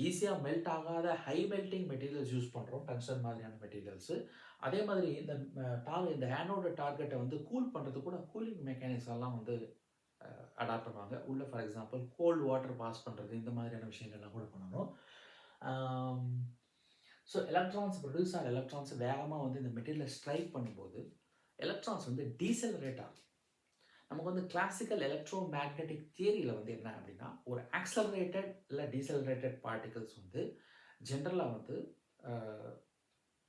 ஈஸியாக மெல்ட் ஆகாத ஹை மெல்ட்டிங் மெட்டீரியல்ஸ் யூஸ் பண்ணுறோம் டங்ஸ்டன் மாதிரியான மெட்டீரியல்ஸு அதே மாதிரி இந்த டார் இந்த ஆனோட டார்கெட்டை வந்து கூல் பண்ணுறதுக்கு கூட கூலிங் மெக்கானிக்ஸ் எல்லாம் வந்து அடாப்ட் பண்ணுவாங்க உள்ளே for example cold water pass பண்ணுறது இந்த மாதிரியான விஷயங்கள்லாம் கூட பண்ணணும். ஸோ எலக்ட்ரான்ஸ் ப்ரொடியூஸ் ஆகிற எலக்ட்ரான்ஸ் வேகமாக வந்து இந்த மெட்டீரியலை ஸ்ட்ரைக் பண்ணும்போது எலக்ட்ரான்ஸ் வந்து டீசலரேட் ஆகும். நமக்கு வந்து கிளாசிக்கல் எலக்ட்ரோ மேக்னெட்டிக் தியரியில் வந்து என்ன அப்படின்னா ஒரு ஆக்சலரேட்டட் இல்லை டீசலரேட்டட் பார்ட்டிகல்ஸ் வந்து ஜென்ரலாக வந்து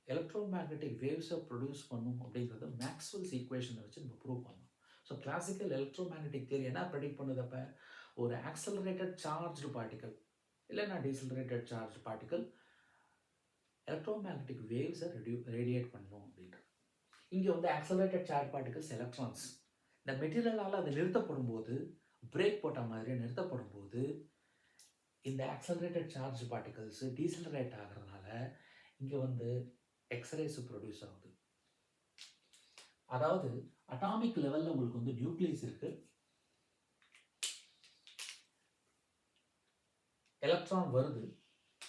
எலக்ட்ரோ மேக்னெட்டிக் வேவ்ஸை ப்ரொடியூஸ் பண்ணும் அப்படிங்கிறது மேக்ஸ்வெல்ஸ் ஈக்குவேஷனை வச்சு நம்ம ப்ரூவ் பண்ணோம் ஸோ கிளாசிக்கல் எலக்ட்ரோமேக்னெட்டிக் தியரி என்ன ப்ரெடிக்ட் பண்ணுது அப்போ ஒரு ஆக்சலரேட்டட் சார்ஜ்டு பார்ட்டிக்கல் இல்லைன்னா டீசலரேட்டட் சார்ஜ் பார்ட்டிக்கல் எலக்ட்ரோமேக்னெட்டிக் வேவ்ஸை ரெடியூ ரேடியேட் பண்ணணும் அப்படின்றது. இங்கே வந்து ஆக்சலரேட்டட் சார்ஜ் பார்ட்டிகல்ஸ் எலக்ட்ரான்ஸ் இந்த மெட்டீரியலால் அது நிறுத்தப்படும் போது பிரேக் போட்ட மாதிரி நிறுத்தப்படும் போது இந்த ஆக்சலரேட்டட் சார்ஜ் பார்ட்டிகல்ஸ் டீசலரேட் ஆகிறதுனால இங்கே வந்து எக்ஸ்ரேஸ் ப்ரொடியூஸ் ஆகுது. அதாவது அட்டாமிக் லெவலில் உங்களுக்கு வந்து நியூக்ளியஸ் இருக்கு. எலக்ட்ரான் வருது.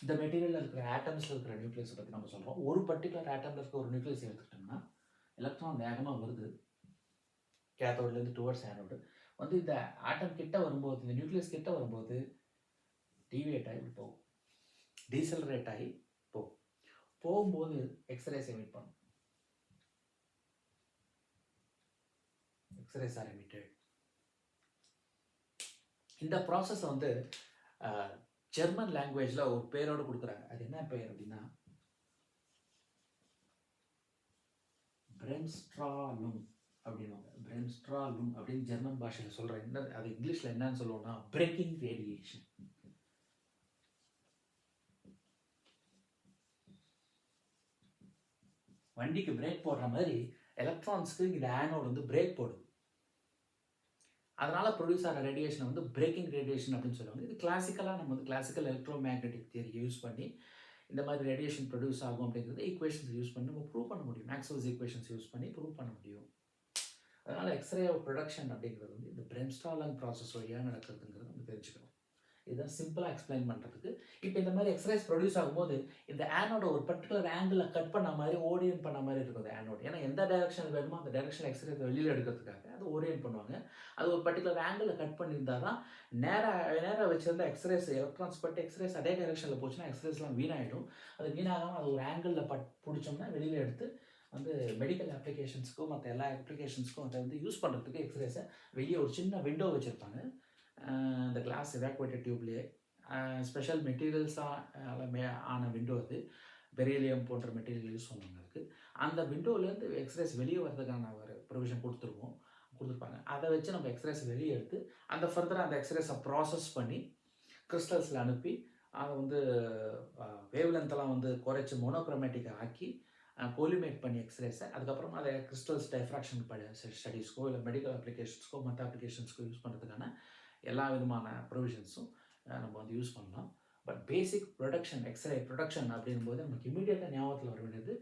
இந்த மெட்டீரியலில் இருக்கிற ஆட்டம்ஸில் இருக்கிற நியூக்ளியஸை பற்றி நம்ம சொல்கிறோம் ஒரு பர்டிகுலர் ஆட்டமில் இருக்க ஒரு நியூக்ளியஸ் எடுத்துக்கிட்டோம்னா எலக்ட்ரான் வேகமாக வருது. கேத்தோட்லேருந்து டுவர்ட்ஸ் ஆனோடு வந்து இந்த ஆட்டம் கிட்ட வரும்போது இந்த நியூக்ளியஸ் கிட்ட வரும்போது டிவியேட் ஆகி போகும். டீசல் ரேட் ஆகி போகும். போகும்போது எக்ஸ்ரேஸ் எமிட் பண்ணும். எக்ஸ்ரேஸ் ஆர் எமிட்டட் இந்த ப்ராசஸ் வந்து ஜெர்மன் லாங்குவேஜில் ஒரு பேரோடு கொடுக்குறாங்க. அது என்ன பெயர் அப்படின்னா பிரெம்ஸ்ட்ராலும் அப்படின்னுவாங்க. பிரெம்ஸ்ட்ராலும் அப்படின்னு ஜெர்மன் பாஷையில் சொல்கிறேன் என்ன அது இங்கிலீஷில் என்னன்னு சொல்லுவோம்னா பிரேக்கிங் ரேடியேஷன் வண்டிக்கு பிரேக் போடுற மாதிரி எலக்ட்ரான்ஸ்க்கு இந்த ஆனோடு வந்து பிரேக் போடும். அதனால் ப்ரொடியூஸ் ஆகிற ரேடியேஷன் வந்து பிரேக்கிங் ரேடியேஷன் அப்படின்னு சொல்லுவாங்க. இது கிளாசிக்கலாக நம்ம வந்து classical electro magnetic theory use பண்ணி இந்த மாதிரி ரேடியேஷன் ப்ரொடியூஸ் ஆகும் அப்படிங்கிறது ஈக்குவேஷன்ஸ் யூஸ் பண்ணி நம்ம ப்ரூவ் பண்ண முடியும். மேக்ஸ்வெல்ஸ் ஈக்குவேஷன்ஸ் யூஸ் பண்ணி ப்ரூவ் பண்ண முடியும். அதனால் எக்ஸ்ரே ப்ரொடக்ஷன் அப்படிங்கிறது வந்து இந்த பிரென்ஸ்டாலன் ப்ராசஸ் வழியாக நடக்கிறதுங்கிறது நம்ம தெரிஞ்சுக்கணும். இதுதான் சிம்பிளாக எக்ஸ்பிளைன் பண்ணுறதுக்கு இப்போ இந்த மாதிரி எக்ஸ்ரேஸ் ப்ரொடியூஸ் ஆகும்போது இந்த ஆனோட ஒரு பர்டிகுலர் ஆங்கிளில் கட் பண்ண மாதிரி ஓரியன்ட் பண்ண மாதிரி இருக்கும் அந்த ஆனோட் ஏன்னா எந்த டைரக்ஷன் வேணுமோ அந்த டைரக்ஷன் எக்ஸ்ரேஸ் வெளியில் எடுக்கிறதுக்காக அது ஓரியன்ட் பண்ணுவாங்க. அது ஒரு பர்டிகுலர் ஆங்கிளில் கட் பண்ணியிருந்தா தான் நேராக நேராக வச்சிருந்த எக்ஸ்ரேஸ் எலக்ட்ரான்ஸ் பட்டு எக்ஸ்ரேஸ் அதே டைரக்ஷனில் போச்சுன்னா எக்ஸ்ரேஸ்லாம் வீணாகிடும் அது வீணாகாமல் அது ஒரு ஆங்கிளில் பட் பிடிச்சோம்னா வெளியில் எடுத்து வந்து மெடிக்கல் அப்ளிகேஷன்ஸ்க்கும் மற்ற எல்லா அப்ளிகேஷன்ஸ்க்கும் அதை வந்து யூஸ் பண்ணுறதுக்கு எக்ஸ்ரேஸை வெளியே ஒரு சின்ன விண்டோ வச்சுருப்பாங்க. இந்த கிளாஸ் எவாக்குவேட்டட் டியூப்லேயே ஸ்பெஷல் மெட்டீரியல்ஸாக ஆன விண்டோ அது. பெரிலியம் போன்ற மெட்டீரியல் யூஸ் பண்ணுவாங்க அதுக்கு. அந்த விண்டோலேருந்து எக்ஸ்ரேஸ் வெளியே வர்றதுக்கான ஒரு ப்ரொவிஷன் கொடுத்துருவோம். கொடுத்துருப்பாங்க. அதை வச்சு நம்ம எக்ஸ்ரேஸ் வெளியே எடுத்து அந்த ஃபர்தராக அந்த எக்ஸ்ரேஸை ப்ராசஸ் பண்ணி கிறிஸ்டல்ஸில் அனுப்பி அதை வந்து வேவ்லென்த்தெல்லாம் வந்து குறைச்சி மோனோக்ரோமேட்டிக்கை ஆக்கி கோலிமேட் பண்ணி எக்ஸ்ரேஸை அதுக்கப்புறமா அதை கிறிஸ்டல்ஸ் டைஃப்ராக்ஷன் ஸ்டடீஸ்க்கோ இல்லை மெடிக்கல் அப்ளிகேஷன்ஸ்க்கோ மற்ற அப்ளிகேஷன்ஸ்க்கோ யூஸ் பண்ணுறதுக்கான எல்லா விதமான ப்ரொவிஷன்ஸும் நம்ம வந்து யூஸ் பண்ணலாம். But basic production x-ray production அப்படிங்கும்போது நமக்கு இமீடியட்டாக ஞாபகத்தில் வர வேண்டியது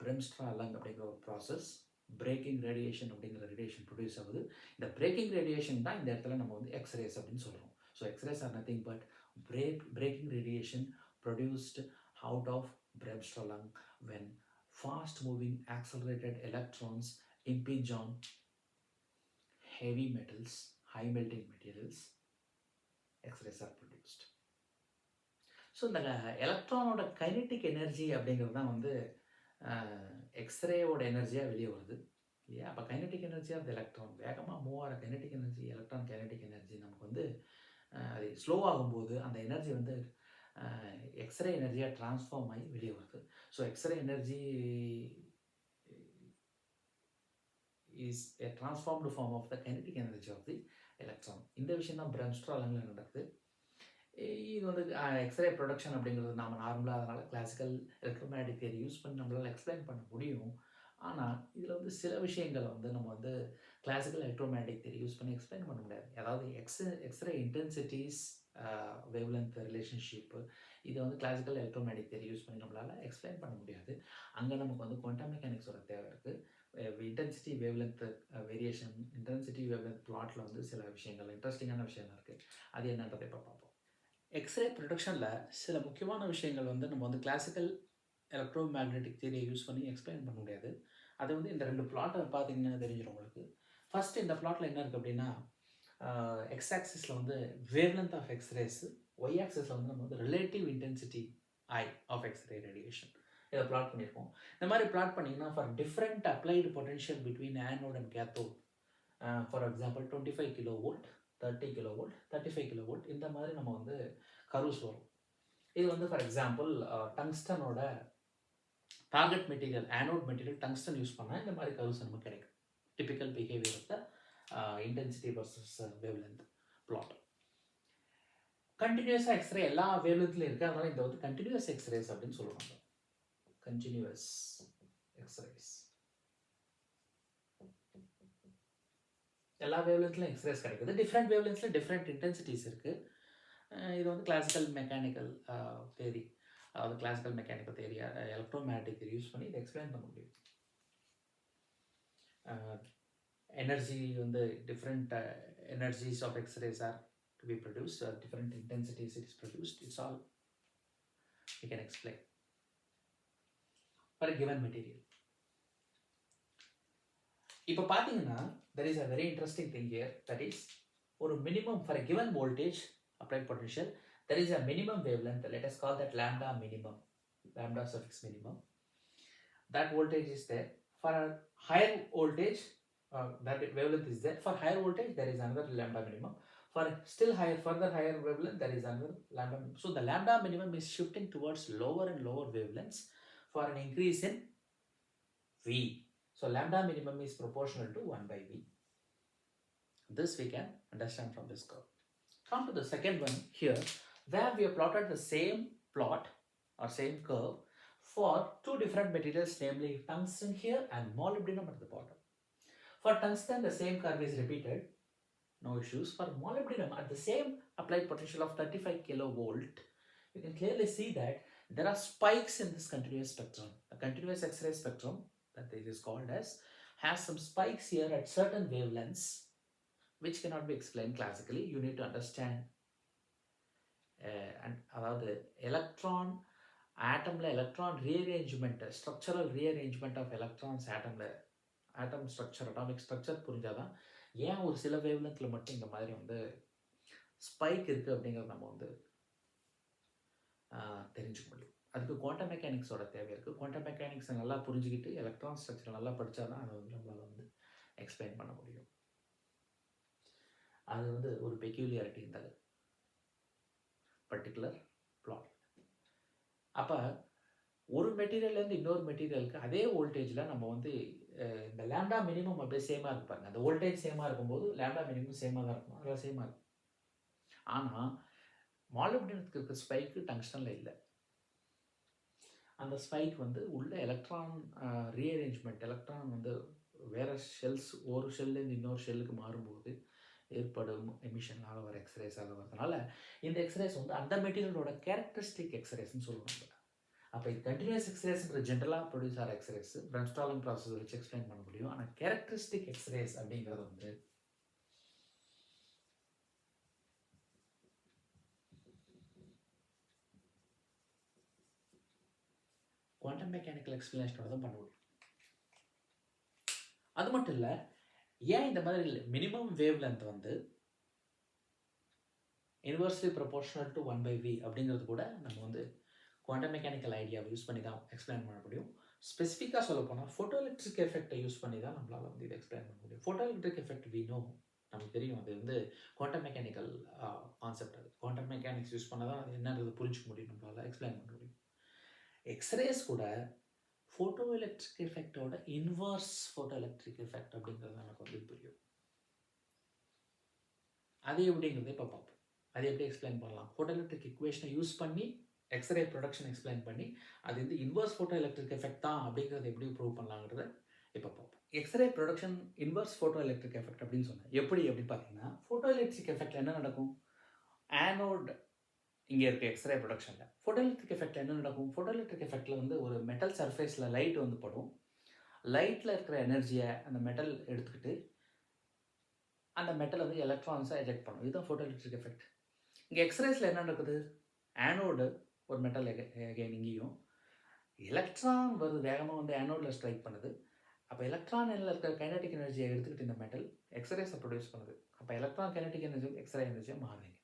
பிரெம்ஸ்ட்ரா லங் அப்படிங்கிற ஒரு ப்ராசஸ் பிரேக்கிங் ரேடியேஷன் அப்படிங்கிற ரேடியேஷன் ப்ரொடியூஸ் ஆகுது. இந்த பிரேக்கிங் ரேடியேஷன் தான் இந்த இடத்துல நம்ம வந்து எக்ஸ்ரேஸ் அப்படின்னு சொல்கிறோம் so x-rays are nothing but brake braking radiation produced out of bremsstrahlung when fast moving accelerated electrons impinge on heavy metals, high melting materials, X-rays are produced. So இந்த எலக்ட்ரானோட kinetic energy அப்படிங்கிறது தான் வந்து எக்ஸ்ரேவோட எனர்ஜியாக வெளியே வருது இல்லையா அப்போ கைனட்டிக் எனர்ஜி ஆஃப் எலக்ட்ரான் வேகமாக மூவ் ஆகிற kinetic energy electron kinetic energy நமக்கு வந்து அது ஸ்லோ ஆகும்போது அந்த எனர்ஜி வந்து எக்ஸ்ரே எனர்ஜியாக ட்ரான்ஸ்ஃபார்ம் ஆகி வெளியே வருது so x-ray energy is a transformed form of the kinetic energy of the electron இந்த விஷயம் தான் பிரம்ஸ்ட்ராலங்கில் நடக்குது. இது வந்து எக்ஸ்ரே ப்ரொடக்ஷன் அப்படிங்கிறது நாம் நார்மலாக அதனால் கிளாசிக்கல் எலக்ட்ரோமேட்டிக் தியரி யூஸ் பண்ணி நம்மளால் எக்ஸ்பிளைன் பண்ண முடியும். ஆனால் இதில் வந்து சில விஷயங்களை வந்து நம்ம வந்து கிளாசிக்கல் எலக்ட்ரோமேட்டிக் தியரி யூஸ் பண்ணி எக்ஸ்பிளைன் பண்ண முடியாது. அதாவது x x-ray intensities wavelength relationship இதை வந்து கிளாசிக்கல் எலக்ட்ரோமேட்டிக் தியரி யூஸ் பண்ணி நம்மளால் எக்ஸ்பிளைன் பண்ண முடியாது. அங்கே நமக்கு வந்து குவான்டம் மெக்கானிக்ஸோட தேவை இருக்குது intensity wavelength variation intensity wavelength பிளாட்டில் வந்து சில விஷயங்கள் இன்ட்ரெஸ்டிங்கான விஷயங்கள் இருக்குது அது என்னன்றதை இப்போ பார்ப்போம். எக்ஸ்ரே ப்ரொடக்ஷனில் சில முக்கியமான விஷயங்கள் வந்து நம்ம வந்து கிளாசிக்கல் எலக்ட்ரோ மேக்னெட்டிக் தியரியை யூஸ் பண்ணி எக்ஸ்பிளைன் பண்ண முடியாது. அது வந்து இந்த ரெண்டு பிளாட்டை பார்த்தீங்கன்னா தெரிஞ்சிடும் உங்களுக்கு. ஃபஸ்ட்டு இந்த பிளாட்டில் என்ன இருக்குது அப்படின்னா எக்ஸ் ஆக்சிஸில் வந்து வேவ்லென்த் ஆஃப் எக்ஸ்ரேஸு ஒய் ஆக்சிஸில் வந்து நம்ம வந்து relative intensity I of x-ray radiation இதை பிளாட் பண்ணியிருக்கோம் இந்த மாதிரி பிளாட் பண்ணிங்கன்னா for different applied potential between anode and cathode for example twenty five kilo volt thirty kilo volt thirty five kilo volt இந்த மாதிரி நம்ம வந்து கருஸ் வரும். இது வந்து for example டங்ஸ்டனோட target material anode material tungsten use பண்ணால் இந்த மாதிரி கருஸ் நமக்கு கிடைக்கும். Typical behaviour of the intensity versus wavelength plot கண்டினியூஸாக எக்ஸ்ரே எல்லா வேவ்லென்த்லையும் இருக்குது அதனால் இந்த வந்து கண்டினியூஸ் எக்ஸ்ரேஸ் அப்படின்னு சொல்லுவாங்க. Continuous x-rays எல்லா வேவ்லென்த்லையும் எக்ஸ்ரேஸ் கிடைக்குது. டிஃப்ரெண்ட் வேவ்லென்த்ல டிஃப்ரெண்ட் இன்டென்சிட்டிஸ் இருக்குது இது வந்து கிளாசிக்கல் மெக்கானிக்கல் தேரி அதாவது classical mechanical theory electromagnetic theory use பண்ணி இதை எக்ஸ்பிளைன் பண்ண முடியும். எனர்ஜி வந்து different energies of x-rays are to be produce different intensities it is produced it's all we can explain for given material இப்போ பார்த்தீங்கன்னா there is a very interesting thing here that is ஒரு minimum for given voltage applied potential there is a minimum wavelength let us call that lambda minimum lambda suffix minimum that voltage is there for a higher voltage uh, that wavelength is there for higher voltage there is another lambda minimum for still higher further higher wavelength there is another lambda minimum. so the lambda minimum is shifting towards lower and lower wavelengths for an increase in v. So lambda minimum is proportional to 1 by v. This we can understand from this curve. Come to the second one here where we have plotted the same plot or same curve for two different materials namely tungsten here and molybdenum at the bottom. For tungsten the same curve is repeated. No issues. For molybdenum at the same applied potential of 35 kilovolt you can clearly see that there are spikes in this continuous spectrum a continuous x-ray spectrum that it is called as has some spikes here at certain wavelengths which cannot be explained classically. You need to understand uh, and அதாவது electron ஆட்டமில் electron rearrangement structural rearrangement of electrons ஆட்டமில் atom structure atomic structure புரிஞ்சாதான் ஏன் ஒரு சில வேவ்லென்த்தில் மட்டும் இந்த மாதிரி வந்து spike இருக்குது அப்படிங்கிறத நம்ம வந்து தெரிஞ்சுக்க முடியும். அதுக்கு குவாண்டம் மெக்கானிக்ஸோட தேவை இருக்குது குவாண்டம் மெக்கானிக்ஸை நல்லா புரிஞ்சுக்கிட்டு எலக்ட்ரான் ஸ்ட்ரக்சர் நல்லா படித்தாதான் அதை வந்து நம்மளால் வந்து எக்ஸ்பிளைன் பண்ண முடியும். அது வந்து ஒரு பெக்யூலியாரிட்டி இந்த பர்டிகுலர் பிளாட் அப்போ ஒரு மெட்டீரியல்லேருந்து இன்னொரு மெட்டீரியலுக்கு அதே வோல்டேஜில் நம்ம வந்து இந்த லேம்டா மினிமம் அப்படியே சேமாக இருக்கு பாருங்க. அந்த வோல்டேஜ் சேமாக இருக்கும்போது லேம்டா மினிமம் சேமாக தான் இருக்கும். அதெல்லாம் சேமாக இருக்கும் ஆனால் மாலிப்டினத்துக்கு இருக்க ஸ்பைக்கு டங்ஸ்டனில் இல்லை. அந்த ஸ்பைக் வந்து உள்ள எலக்ட்ரான் ரீஅரேஞ்ச்மெண்ட் எலக்ட்ரான் வந்து வேறு ஷெல்ஸ் ஒரு ஷெல்லேருந்து இன்னொரு ஷெல்லுக்கு மாறும்போது ஏற்படும் எமிஷனால் வர எக்ஸ்ரேஸால் வரதுனால இந்த எக்ஸ்ரேஸ் வந்து அந்த மெட்டீரியலோட கேரக்டரிஸ்டிக் எக்ஸ்ரேஸ்னு சொல்லுவாங்க. அப்போ இது கண்டினியூஸ் எக்ஸ்ரேஸ்ன்ற ஜென்ரலாக ப்ரொடியூஸ் ஆகிற எக்ஸ்ரேஸ் பிரன்ஸ்டாலிங் ப்ராசஸ் வச்சு எக்ஸ்பிளைன் பண்ண முடியும். ஆனால் கேரக்டரிஸ்டிக் எக்ஸ்ரேஸ் அப்படிங்கிறது வந்து குவாண்டம் மெக்கானிக்கல் எக்ஸ்பிளனேஷனோட தான் பண்ண முடியும் அது மட்டும் இல்லை ஏன் இந்த மாதிரி மினிமம் வேவ் லென்த் வந்து inversely proportional to one by V அப்படிங்கிறது கூட நம்ம வந்து குவாண்டம் மெக்கானிக்கல் ஐடியாவை யூஸ் பண்ணி தான் எக்ஸ்பிளைன் பண்ண முடியும். ஸ்பெசிஃபிக்காக சொல்ல போனால் ஃபோட்டோ எலக்ட்ரிக் எஃபெக்டை யூஸ் பண்ணி தான் நம்மளால் வந்து இதை எக்ஸ்பிளைன் பண்ண முடியும். ஃபோட்டோ எலக்ட்ரிக் எஃபெக்ட் வீணும் நமக்கு தெரியும் அது வந்து குவாண்டம் மெக்கானிக்கல் கான்செப்ட் அது. குவாண்டம் மெக்கானிக்ஸ் யூஸ் பண்ணால் தான் அது என்னன்றது புரிஞ்சுக்க முடியும் நம்மளால் எக்ஸ்பிளைன் பண்ண முடியும். எக்ஸ்ரேஸ் கூட ஃபோட்டோ எலக்ட்ரிக் எஃபெக்டோட இன்வர்ஸ் ஃபோட்டோ எலக்ட்ரிக் எஃபெக்ட் அப்படிங்கிறது நமக்கு வந்து புரியும். அது எப்படிங்கிறத இப்போ பார்ப்போம். அது எப்படி எக்ஸ்பிளைன் பண்ணலாம்? ஃபோட்டோ எலக்ட்ரிக் இக்குவேஷனை யூஸ் பண்ணி எக்ஸ்ரே ப்ரொடக்ஷன் எக்ஸ்பிளைன் பண்ணி அது வந்து இன்வர்ஸ் ஃபோட்டோ எலக்ட்ரிக் எஃபெக்ட் தான் அப்படிங்கிறத எப்படி ப்ரூவ் பண்ணலாங்கிறத இப்போ பார்ப்போம். X-ray production inverse photo electric effect அப்படின்னு சொன்னேன். எப்படி எப்படி பார்த்தீங்கன்னா ஃபோட்டோ எலக்ட்ரிக் எஃபெக்ட் என்ன நடக்கும்? ஆனோட் இங்கே இருக்க எக்ஸ்ரே ப்ரொடக்ஷனில் ஃபோட்டோ எஃபெக்ட் என்ன நடக்கும்? ஃபோட்டோலெக்ட்ரிக் எஃபெக்டில் வந்து ஒரு மெட்டல் சர்ஃபேஸில் லைட் வந்து படும். லைட்டில் இருக்கிற எனர்ஜியை அந்த மெட்டல் எடுத்துக்கிட்டு அந்த மெட்டல் வந்து எலக்ட்ரான்ஸாக எஜெக்ட் பண்ணும். இதுதான் ஃபோட்டோலெக்ட்ரிக் எஃபெக்ட் இங்கே எக்ஸ்ரேஸில் என்ன நடக்குது? ஆனோடு ஒரு மெட்டல் எகைன் இங்கேயும் எலக்ட்ரான் வருது. வேகமாக வந்து ஆனோடில் ஸ்ட்ரைக் பண்ணுது. அப்போ எலக்ட்ரான் இருக்கிற கைனட்டிக் எனர்ஜியை எடுத்துக்கிட்டு இந்த மெட்டல் எக்ஸ்ரேஸை ப்ரொடியூஸ் பண்ணுது. அப்போ எலக்ட்ரான் கைனட்டிக் எனர்ஜி எக்ஸ்ரே எனர்ஜியாக மாறுதுங்க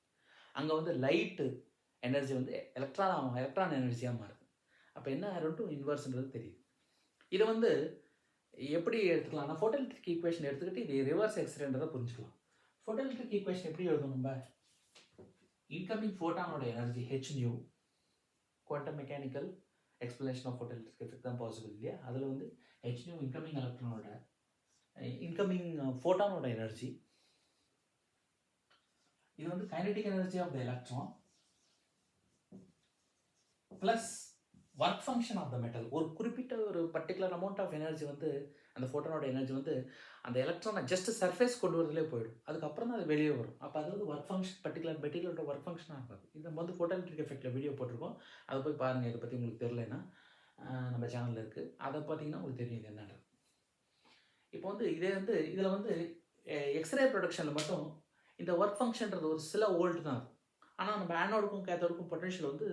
அங்கே வந்து லைட்டு எனர்ஜி வந்து எலக்ட்ரான் எலக்ட்ரான் எனர்ஜியாக மாறுது. அப்போ என்ன ரெண்டும் இன்வர்ஸ்ன்றது தெரியுது. இதை வந்து எப்படி எடுத்துக்கலாம்னா ஃபோட்டோ எலக்ட்ரிக் ஈக்குவேஷன் எடுத்துக்கிட்டு இது ரிவர்ஸ் எக்ஸ்ரேன்றதை புரிஞ்சுக்கலாம். ஃபோட்டோ எலக்ட்ரிக் ஈக்குவேஷன் எப்படி எழுதும் நம்ம? Incoming ஃபோட்டானோட energy h nu quantum mechanical explanation of photo electric effect தான் பாசிபிள் இல்லையா? அதில் வந்து ஹெச் நியூ இன்கமிங் எலக்ட்ரானோட இன்கமிங் ஃபோட்டானோட எனர்ஜி இது வந்து kinetic energy of the electron plus work function of the metal ஒரு குறிப்பிட்ட ஒரு பர்டிகுலர் அமௌண்ட் ஆஃப் எனர்ஜி வந்து அந்த ஃபோட்டோனோட எனர்ஜி வந்து அந்த எலக்ட்ரானை ஜஸ்ட் சர்ஃபேஸ் கொண்டு வரதுலே போயிடும். அதுக்கப்புறம் தான் அது வெளியே வரும். அப்போ அது வந்து ஒர்க் ஃபங்க்ஷன் பர்டிகுலர் மெட்டீரியலோட ஒர்க் ஃபங்க்ஷனாக இருக்காது. இது நம்ம வந்து ஃபோட்டோ எஃபெக்டில் வீடியோ போட்டிருக்கோம். அதை போய் பாருங்கள் இதை பற்றி உங்களுக்கு தெரிலனா நம்ம சேனலில் இருக்குது அதை பார்த்தீங்கன்னா உங்களுக்கு தெரியும் இது என்னன்றது. இப்போ வந்து இதே வந்து இதில் வந்து எக்ஸ்ரே ப்ரொடக்ஷனில் மட்டும் இந்த ஒர்க் ஃபங்க்ஷன்றது ஒரு சில ஓல்டு தான் ஆனால் நம்ம ஆனோடுக்கும் கேத்தோடுக்கும் பொட்டன்ஷியல் வந்து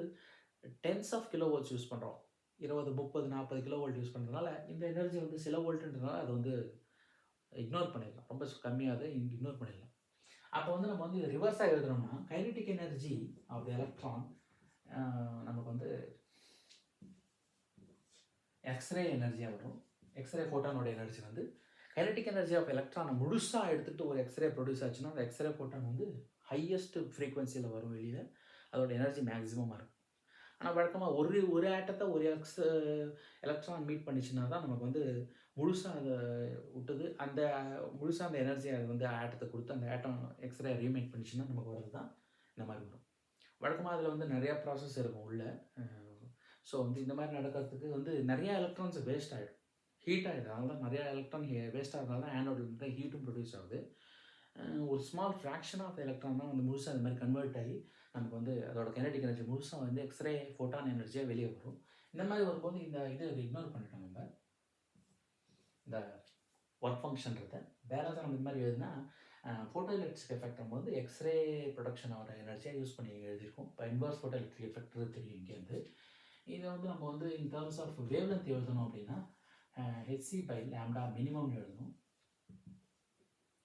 tens of kilo volts use பண்ணுறோம் இருபது முப்பது நாற்பது கிலோ வோல்ட் யூஸ் பண்ணுறதுனால இந்த எனர்ஜி வந்து சில வோல்ட்டுன்றதுனால அது வந்து இக்னோர் பண்ணிடலாம். ரொம்ப கம்மியாக அதை இக்னோர் பண்ணிடலாம். அப்போ வந்து நம்ம வந்து ரிவர்ஸாக எழுதுனோம்னா kinetic energy of the electron நமக்கு வந்து எக்ஸ்ரே எனர்ஜியாக வரும். எக்ஸ்ரே ஃபோட்டானோட எனர்ஜி வந்து கைனடிக் எனர்ஜி ஆஃப் எலக்ட்ரானை முழுசாக எடுத்துகிட்டு ஒரு எக்ஸ்ரே ப்ரொடியூஸ் ஆச்சுன்னா அந்த எக்ஸ்ரே ஃபோட்டான் வந்து ஹையஸ்ட் ஃப்ரீக்வன்சியில் வரும் வெளியில். அதோட எனர்ஜி மேக்ஸிமமாக இருக்கும். ஆனால் வழக்கமாக ஒரு ஒரு ஆட்டத்தை ஒரு எக்ஸ் எலக்ட்ரான் மீட் பண்ணிச்சுன்னா தான் நமக்கு வந்து முழுசாக அதை விட்டது. அந்த முழுசாக அந்த எனர்ஜி அது வந்து ஆட்டத்தை கொடுத்து அந்த ஆட்டம் எக்ஸ்ரே ரீமேக் பண்ணிச்சுன்னா நமக்கு வர்றது தான் இந்த மாதிரி வரும். வழக்கமாக அதில் வந்து நிறையா ப்ராசஸ் இருக்கும் உள்ள. ஸோ வந்து இந்த மாதிரி நடக்கிறதுக்கு வந்து நிறைய எலக்ட்ரான்ஸ் வேஸ்ட் ஆகிடும் ஹீட் ஆகிடுது அதனால தான் நிறையா எலக்ட்ரான் வேஸ்ட் ஆகிறதுனால தான் வந்து ஹீட்டும் ப்ரொடியூஸ் ஆகுது. ஒரு ஸ்மால் ஃப்ராக்ஷன் ஆஃப் எலக்ட்ரான் தான் வந்து முழுசாக அது மாதிரி கன்வெர்ட் ஆகி நமக்கு வந்து அதோட கெனடிக் எனர்ஜி முழுசாக வந்து எக்ஸ்ரே ஃபோட்டான் எனர்ஜியாக வெளியே வரும். இந்த மாதிரி வரும்போது இந்த இது இக்னோர் பண்ணிட்டோம் நம்ம. இந்த ஒர்க் ஃபங்க்ஷன்றதை வேறு நம்ம இந்த மாதிரி எழுதுனா ஃபோட்டோ எலக்ட்ரிக் எஃபெக்ட் நம்ம வந்து எக்ஸ்ரே ப்ரொடக்ஷன் ஆகிற எனர்ஜியாக யூஸ் பண்ணி எழுதியிருக்கோம். இப்போ இன்வர்ஸ் ஃபோட்டோ எலக்ட்ரிக் எஃபெக்ட் தெரியும் இங்கேருந்து இதை வந்து நம்ம வந்து இன் டேர்ம்ஸ் ஆஃப் வேவ்லென்த் எழுதணும் அப்படின்னா ஹெச்சி பை லேம்டா மினிமம்னு எழுதணும்.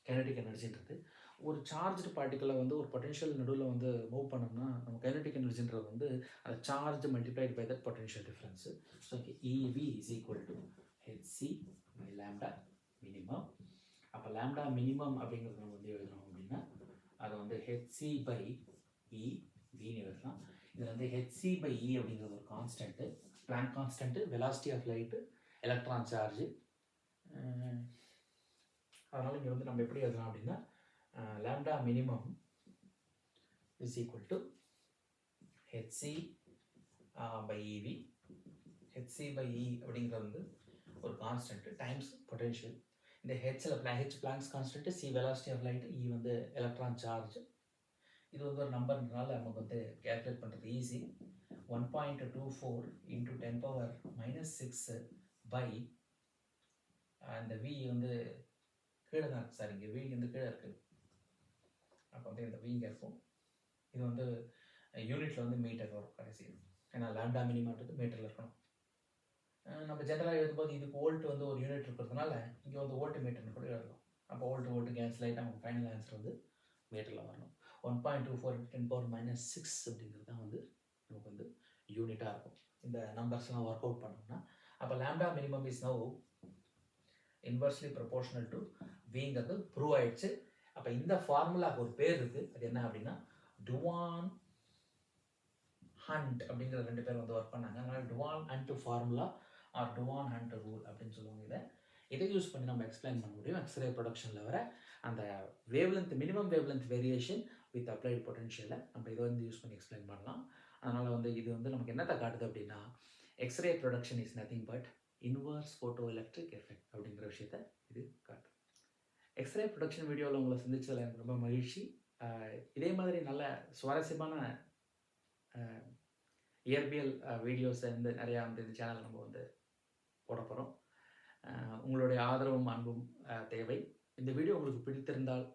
கெனடிக் எனர்ஜின்றது ஒரு சார்ஜ்டு பார்ட்டிக்கலை வந்து ஒரு பொட்டென்ஷியல் நடுவில் வந்து மூவ் பண்ணோம்னா நம்ம கைனடிக் எனர்ஜின்றது வந்து அந்த charge multiplied by that potential difference so okay eV is equal to hc by lambda minimum அப்போ லேம்டா மினிமம் அப்படிங்கிறது நம்ம வந்து எழுதுறோம் அப்படின்னா அதை வந்து ஹெச்சி பை இ வின்னு e, எழுதலாம். இதில் வந்து ஹெச்சி பை இ e அப்படிங்கிறது ஒரு constant Planck constant velocity of light electron charge அதனால் இங்கே வந்து நம்ம எப்படி எழுதலாம் அப்படின்னா lambda minimum is equal to hc by eV hc by e அப்படிங்கிறது வந்து ஒரு கான்ஸ்டன்ட்டு டைம்ஸ் பொட்டென்ஷியல் இந்த ஹெச்சில் h Planck's constant c velocity of light e வந்து எலக்ட்ரான் சார்ஜ் இது வந்து ஒரு நம்பர்ன்றனால நமக்கு வந்து கேல்குலேட் பண்ணுறது easy one point two four into ten power minus six by அந்த வி வந்து கீழே தான் இருக்குது சார் இங்கே வி வந்து கீழே இருக்குது அப்போ வந்து இந்த வி இருக்கும் இது வந்து யூனிட்டில் வந்து மீட்டர் வரும் கடைசி ஏன்னா லேண்டா மினிமான்றது மீட்டரில் இருக்கணும். நம்ம ஜென்ரலாக எழுதும்போது இதுக்கு ஓல்ட் வந்து ஒரு யூனிட் இருக்கிறதுனால இங்கே வந்து ஓல்ட் மீட்டர்னு கூட எழுதலாம். அப்போ ஓல்ட் ஓல்ட் கேன்சல் ஆகிட்டு நமக்கு ஃபைனல் ஆன்சர் வந்து மீட்டரில் வரணும். One point two four ten power minus six அப்படிங்கிறது தான் வந்து நமக்கு வந்து யூனிட்டாக இருக்கும். இந்த நம்பர்ஸ்லாம் ஒர்க் அவுட் பண்ணோம்னா அப்போ lambda minimum is now inversely proportional to விங்கிறது prove ஆயிடுச்சு. அப்போ இந்த ஃபார்முலாவுக்கு ஒரு பேர் இருக்குது அது என்ன அப்படின்னா டுவான் ஹண்ட் அப்படிங்கிற ரெண்டு பேர் வந்து ஒர்க் பண்ணாங்க. அதனால் Duane Hunt formula or Duane Hunt rule அப்படின்னு சொல்லுவாங்க இதை. இதை யூஸ் பண்ணி நம்ம எக்ஸ்பிளைன் பண்ண முடியும். எக்ஸ்ரே ப்ரொடக்ஷனில் வர அந்த wavelength minimum wavelength variation with applied பொட்டன்ஷியலை நம்ம இதை வந்து யூஸ் பண்ணி எக்ஸ்பிளைன் பண்ணலாம். அதனால் வந்து இது வந்து நமக்கு என்னத்தை காட்டுது அப்படின்னா x-ray production is nothing but inverse photo electric effect அப்படிங்கிற விஷயத்த இது காட்டுது. எக்ஸ்ரே ப்ரொடக்ஷன் வீடியோவில் உங்களை சந்திச்சதில் எனக்கு ரொம்ப மகிழ்ச்சி. இதே மாதிரி நல்ல சுவாரஸ்யமான இயற்பியல் வீடியோஸை வந்து நிறையா வந்து இந்த சேனலில் நம்ம வந்து போட போகிறோம் உங்களுடைய ஆதரவும் அன்பும் தேவை. இந்த வீடியோ உங்களுக்கு பிடித்திருந்தால்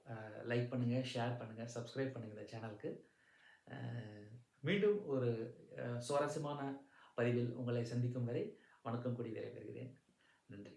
லைக் பண்ணுங்கள் ஷேர் பண்ணுங்கள் சப்ஸ்கிரைப் பண்ணுங்கள் இந்த சேனலுக்கு மீண்டும் ஒரு சுவாரஸ்யமான பதிவில் உங்களை சந்திக்கும் வரை வணக்கம் கூடி விரைவிருக்கிறேன் நன்றி.